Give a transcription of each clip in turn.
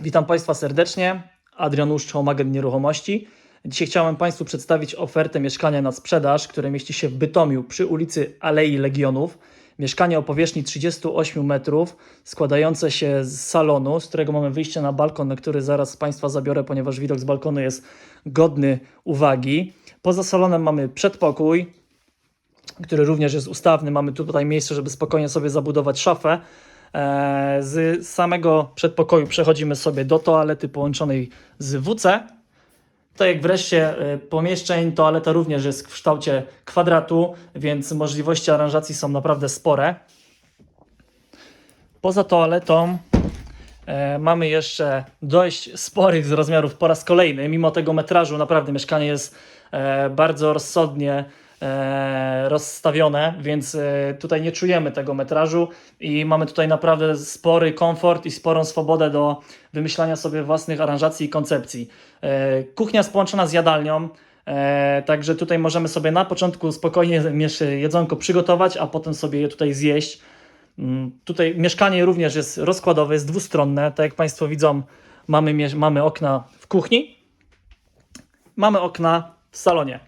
Witam Państwa serdecznie. Adrian Uszczo, Magent Nieruchomości. Dzisiaj chciałem Państwu przedstawić ofertę mieszkania na sprzedaż, które mieści się w Bytomiu przy ulicy Alei Legionów. Mieszkanie o powierzchni 38 metrów, składające się z salonu, z którego mamy wyjście na balkon, na który zaraz Państwa zabiorę, ponieważ widok z balkonu jest godny uwagi. Poza salonem mamy przedpokój, który również jest ustawny. Mamy tutaj miejsce, żeby spokojnie sobie zabudować szafę. E, Z samego przedpokoju przechodzimy sobie do toalety połączonej z WC. Tak jak wreszcie e, pomieszczeń, toaleta również jest w kształcie kwadratu, więc możliwości aranżacji są naprawdę spore. Poza toaletą e, mamy jeszcze dość sporych z rozmiarów po raz kolejny. Mimo tego metrażu, naprawdę mieszkanie jest bardzo rozsądnie rozstawione, więc e, tutaj nie czujemy tego metrażu i mamy tutaj naprawdę spory komfort i sporą swobodę do wymyślania sobie własnych aranżacji i koncepcji. E, kuchnia jest połączona z jadalnią. E, także tutaj możemy sobie na początku spokojnie jedzonko przygotować, a potem sobie je tutaj zjeść. Mm, Tutaj mieszkanie również jest rozkładowe, jest dwustronne. Tak jak Państwo widzą, mamy, mamy okna w kuchni, mamy okna w salonie.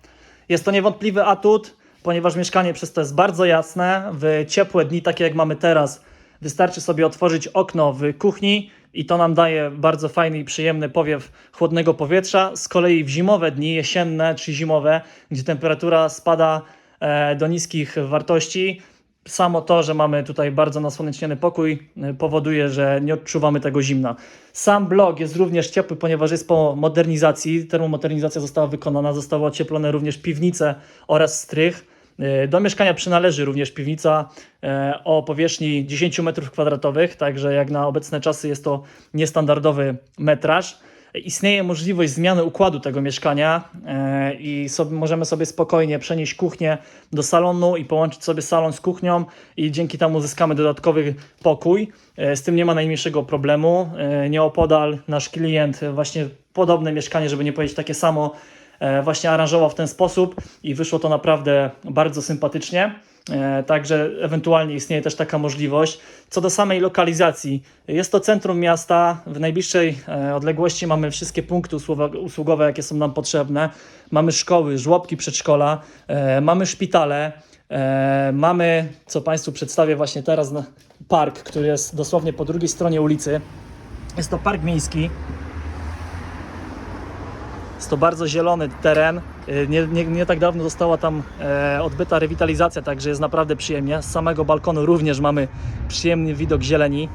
Jest to niewątpliwy atut, ponieważ mieszkanie przez to jest bardzo jasne. W ciepłe dni, takie jak mamy teraz, wystarczy sobie otworzyć okno w kuchni i to nam daje bardzo fajny i przyjemny powiew chłodnego powietrza. Z kolei w zimowe dni, jesienne czy zimowe, gdzie temperatura spada e, do niskich wartości, samo to, że mamy tutaj bardzo nasłoneczniony pokój, y, powoduje, że nie odczuwamy tego zimna. Sam blok jest również ciepły, ponieważ jest po modernizacji. Termomodernizacja została wykonana, zostały ocieplone również piwnice oraz strych. Y, Do mieszkania przynależy również piwnica e, o powierzchni 10 m2, także jak na obecne czasy jest to niestandardowy metraż. Istnieje możliwość zmiany układu tego mieszkania e, i sobie, możemy sobie spokojnie przenieść kuchnię do salonu i połączyć sobie salon z kuchnią i dzięki temu uzyskamy dodatkowy pokój. E, Z tym nie ma najmniejszego problemu. E, Nieopodal nasz klient właśnie podobne mieszkanie, żeby nie powiedzieć takie samo, właśnie aranżował w ten sposób i wyszło to naprawdę bardzo sympatycznie. E, Także ewentualnie istnieje też taka możliwość. Co do samej lokalizacji, jest to centrum miasta. W najbliższej e, odległości mamy wszystkie punkty usługo- usługowe, jakie są nam potrzebne. Mamy szkoły, żłobki, przedszkola, e, mamy szpitale, mamy, co Państwu przedstawię właśnie teraz, park, który jest dosłownie po drugiej stronie ulicy. Jest to park miejski. Jest to bardzo zielony teren. Y, Nie, nie, nie tak dawno została tam e, odbyta rewitalizacja, także jest naprawdę przyjemnie. Z samego balkonu również mamy przyjemny widok zieleni.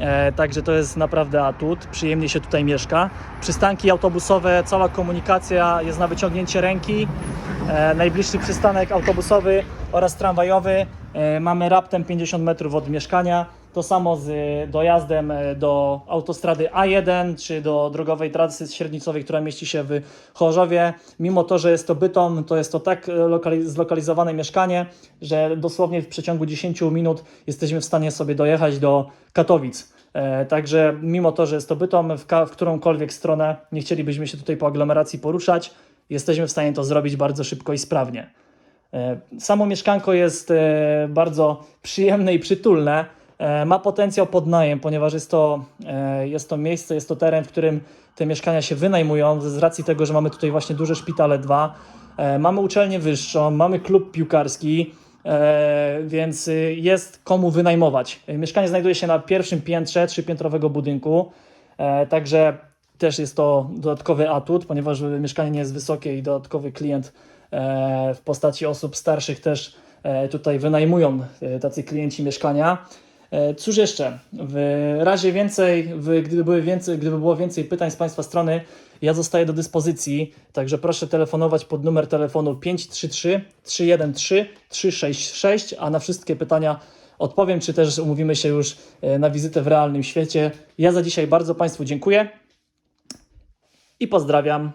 E, także to jest naprawdę atut. Przyjemnie się tutaj mieszka. Przystanki autobusowe, cała komunikacja jest na wyciągnięcie ręki. E, najbliższy przystanek autobusowy oraz tramwajowy e, mamy raptem 50 metrów od mieszkania. To samo z e, dojazdem e, do autostrady A1 czy do drogowej trasy średnicowej, która mieści się w Chorzowie. Mimo to, że jest to Bytom, to jest to tak e, lokali- zlokalizowane mieszkanie, że dosłownie w przeciągu 10 minut jesteśmy w stanie sobie dojechać do Katowic. Także mimo to, że jest to Bytom, w, w którąkolwiek stronę nie chcielibyśmy się tutaj po aglomeracji poruszać, jesteśmy w stanie to zrobić bardzo szybko i sprawnie. Samo mieszkanko jest bardzo przyjemne i przytulne. E, Ma potencjał pod najem, ponieważ jest to, e, jest to miejsce, jest to teren, w którym te mieszkania się wynajmują z racji tego, że mamy tutaj właśnie duże szpitale dwa. E, Mamy uczelnię wyższą, mamy klub piłkarski, więc y, jest komu wynajmować. Mieszkanie znajduje się na pierwszym piętrze trzypiętrowego budynku, także też jest to dodatkowy atut, ponieważ mieszkanie nie jest wysokie i dodatkowy klient w postaci osób starszych też tutaj wynajmują tacy klienci mieszkania. E, Cóż jeszcze? W razie więcej, w, gdyby, były więcej, gdyby było więcej pytań z Państwa strony, ja zostaję do dyspozycji, także proszę telefonować pod numer telefonu 533 313 366, a na wszystkie pytania odpowiem, czy też umówimy się już e, na wizytę w realnym świecie. Ja za dzisiaj bardzo Państwu dziękuję i pozdrawiam.